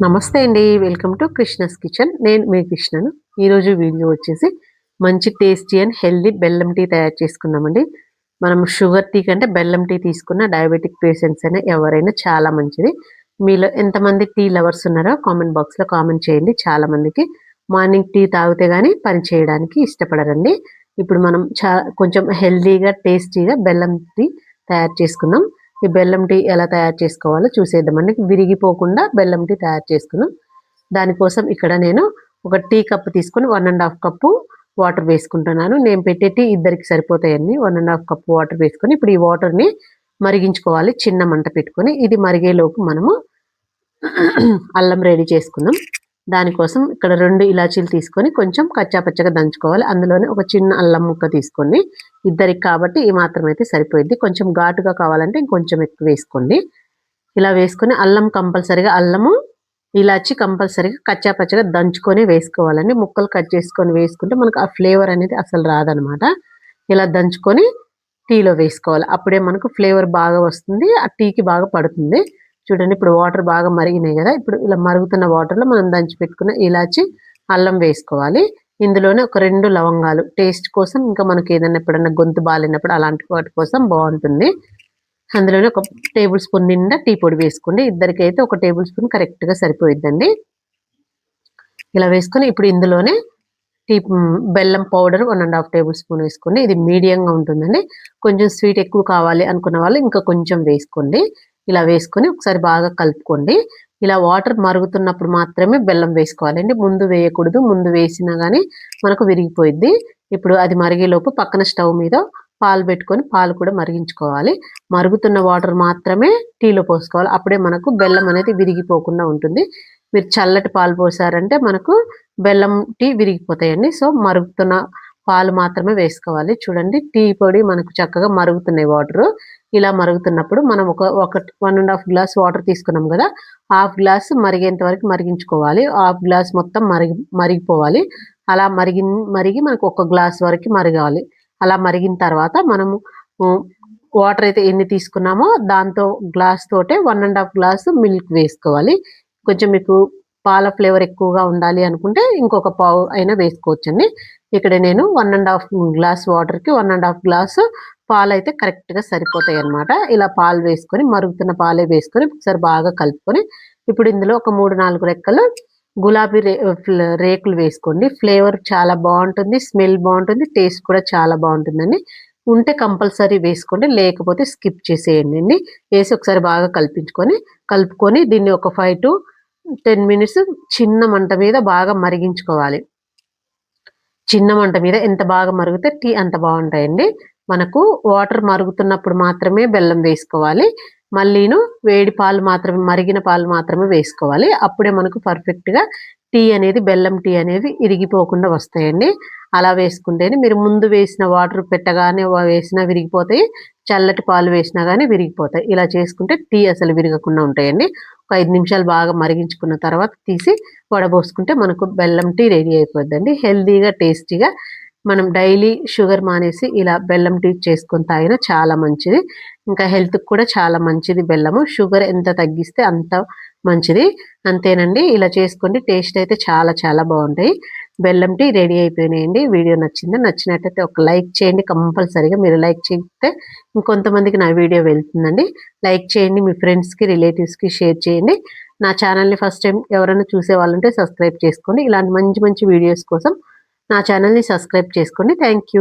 నమస్తే అండి welcome to Krishna's kitchen. నేను మీ కృష్ణను. ఈరోజు వీడియో వచ్చేసి మంచి టేస్టీ అండ్ హెల్దీ బెల్లం టీ తయారు చేసుకున్నామండి మనం షుగర్ టీ కంటే బెల్లం టీ తీసుకున్న డయాబెటిక్ పేషెంట్స్ అయినా ఎవరైనా చాలా మంచిది. మీలో ఎంతమంది టీ లవర్స్ ఉన్నారో కామెంట్ బాక్స్లో కామెంట్ చేయండి. చాలా మందికి మార్నింగ్ టీ తాగితే కానీ పని చేయడానికి ఇష్టపడరండి. ఇప్పుడు మనం చా కొంచెం హెల్దీగా టేస్టీగా బెల్లం టీ తయారు చేసుకుందాం. ఈ బెల్లం టీ ఎలా తయారు చేసుకోవాలో చూసేద్దామండి విరిగిపోకుండా బెల్లం టీ తయారు చేసుకున్నాం. దానికోసం ఇక్కడ నేను ఒక టీ కప్ తీసుకొని one and half cup water వేసుకుంటున్నాను. నేను పెట్టే టీ ఇద్దరికి సరిపోతాయండి. One and half cup water వేసుకొని ఇప్పుడు ఈ వాటర్ని మరిగించుకోవాలి. చిన్న మంట పెట్టుకొని ఇది మరిగేలోపు మనము అల్లం రెడీ చేసుకున్నాం. దానికోసం ఇక్కడ రెండు ఇలాచీలు తీసుకొని కొంచెం కచ్చాపచ్చగా దంచుకోవాలి. అందులోనే ఒక చిన్న అల్లం ముక్క తీసుకోండి ఇద్దరికి కాబట్టి ఈ మాత్రం అయితే సరిపోయింది. కొంచెం ఘాటుగా కావాలంటే ఇంకొంచెం ఎక్కువ వేసుకోండి. ఇలా వేసుకొని అల్లం కంపల్సరిగా అల్లము ఇలాచి కంపల్సరీగా కచ్చాపచ్చగా దంచుకొని వేసుకోవాలండి. ముక్కలు కట్ చేసుకొని వేసుకుంటే మనకు ఆ ఫ్లేవర్ అనేది అసలు రాదనమాట. ఇలా దంచుకొని టీలో వేసుకోవాలి. అప్పుడే మనకు ఫ్లేవర్ బాగా వస్తుంది. ఆ టీకి బాగా పడుతుంది. చూడండి ఇప్పుడు వాటర్ బాగా మరిగినాయి కదా ఇప్పుడు ఇలా మరుగుతున్న వాటర్లో మనం దంచి పెట్టుకున్న ఇలాచి అల్లం వేసుకోవాలి. ఇందులోనే ఒక రెండు లవంగాలు. టేస్ట్ కోసం ఇంకా మనకి ఏదైనా ఎప్పుడన్నా గొంతు బాగాలేనప్పుడు అలాంటి వాటి కోసం బాగుంటుంది. అందులోనే ఒక టేబుల్ స్పూన్ నిండా టీ పొడి వేసుకోండి. ఇద్దరికైతే ఒక టేబుల్ స్పూన్ కరెక్ట్గా సరిపోయిద్దండి. ఇలా వేసుకొని ఇప్పుడు ఇందులోనే టీ బెల్లం powder one and half tablespoon వేసుకోండి. ఇది మీడియంగా ఉంటుందండి. కొంచెం స్వీట్ ఎక్కువ కావాలి అనుకున్న వాళ్ళు ఇంకా కొంచెం వేసుకోండి. ఇలా వేసుకొని ఒకసారి బాగా కలుపుకోండి. ఇలా వాటర్ మరుగుతున్నప్పుడు మాత్రమే బెల్లం వేసుకోవాలండి ముందు వేయకూడదు ముందు వేసినా కానీ మనకు విరిగిపోయింది ఇప్పుడు అది మరిగేలోపు పక్కన స్టవ్ మీద పాలు పెట్టుకొని పాలు కూడా మరిగించుకోవాలి. మరుగుతున్న వాటర్ మాత్రమే టీలో పోసుకోవాలి. అప్పుడే మనకు బెల్లం అనేది విరిగిపోకుండా ఉంటుంది. మీరు చల్లటి పాలు పోసారంటే మనకు బెల్లం టీ విరిగిపోతాయండి. సో మరుగుతున్న పాలు మాత్రమే వేసుకోవాలి. చూడండి టీ పొడి మనకు చక్కగా మరుగుతున్నాయి వాటర్ ఇలా మరుగుతున్నప్పుడు మనం ఒక ఒక one and half glass water తీసుకున్నాం కదా హాఫ్ గ్లాస్ మరిగేంత వరకు మరిగించుకోవాలి. హాఫ్ గ్లాస్ మొత్తం మరిగి మరిగిపోవాలి. అలా మరిగి మరిగి మనకు ఒక గ్లాస్ వరకు మరగాలి. అలా మరిగిన తర్వాత మనము వాటర్ అయితే ఎన్ని తీసుకున్నామో దాంతో గ్లాస్ తోటే one and half glass milk వేసుకోవాలి. కొంచెం మీకు పాల ఫ్లేవర్ ఎక్కువగా ఉండాలి అనుకుంటే ఇంకొక పావు అయినా వేసుకోవచ్చండి. ఇక్కడ నేను వన్ అండ్ హాఫ్ గ్లాస్ వాటర్కి వన్ అండ్ హాఫ్ గ్లాస్ పాలు అయితే కరెక్ట్గా సరిపోతాయి అనమాట ఇలా పాలు వేసుకొని మరుగుతున్న పాలే వేసుకొని ఒకసారి బాగా కలుపుకొని ఇప్పుడు ఇందులో ఒక మూడు నాలుగు రెక్కలు గులాబీ రే రేకులు వేసుకోండి. ఫ్లేవర్ చాలా బాగుంటుంది స్మెల్ బాగుంటుంది టేస్ట్ కూడా చాలా బాగుంటుందండి. ఉంటే కంపల్సరీ వేసుకోండి లేకపోతే స్కిప్ చేసేయండి అండి. వేసి ఒకసారి బాగా కల్పించుకొని కలుపుకొని దీన్ని ఒక ఫైవ్ టు టెన్ మినిట్స్ చిన్న మంట మీద బాగా మరిగించుకోవాలి. చిన్న మంట మీద ఎంత బాగా మరిగితే టీ అంత బాగుంటాయండి. మనకు వాటర్ మరుగుతున్నప్పుడు మాత్రమే బెల్లం వేసుకోవాలి. మళ్ళీను వేడి పాలు మాత్రమే మరిగిన పాలు మాత్రమే వేసుకోవాలి. అప్పుడే మనకు పర్ఫెక్ట్గా టీ అనేది బెల్లం టీ అనేది ఇరిగిపోకుండా వస్తాయండి. అలా వేసుకుంటేనే మీరు ముందు వేసిన వాటర్ పెట్టగానే వేసినా విరిగిపోతాయి. చల్లటి పాలు వేసినా కానీ విరిగిపోతాయి. ఇలా చేసుకుంటే టీ అసలు విరగకుండా ఉంటాయండి. ఒక ఐదు నిమిషాలు బాగా మరిగించుకున్న తర్వాత తీసి వడబోసుకుంటే మనకు బెల్లం టీ రెడీ అయిపోద్దండి. హెల్దీగా టేస్టీగా మనం డైలీ షుగర్ మానేసి ఇలా బెల్లం టీ చేసుకొని తాగినా చాలా మంచిది. ఇంకా హెల్త్కి కూడా చాలా మంచిది బెల్లము. షుగర్ ఎంత తగ్గిస్తే అంత మంచిది. అంతేనండి. ఇలా చేసుకోండి టేస్ట్ అయితే చాలా చాలా బాగుంటాయి. బెల్లం టీ రెడీ అయిపోయినాయండి. వీడియో నచ్చింది? నచ్చినట్టయితే ఒక లైక్ చేయండి. కంపల్సరీగా మీరు లైక్ చేస్తే ఇంకొంతమందికి నా వీడియో వెళ్తుందండి. లైక్ చేయండి మీ ఫ్రెండ్స్కి రిలేటివ్స్కి షేర్ చేయండి. నా ఛానల్ని ఫస్ట్ టైం ఎవరైనా చూసే వాళ్ళంటే సబ్స్క్రైబ్ చేసుకోండి. ఇలాంటి మంచి మంచి వీడియోస్ కోసం నా ఛానల్ని సబ్స్క్రైబ్ చేసుకోండి. థ్యాంక్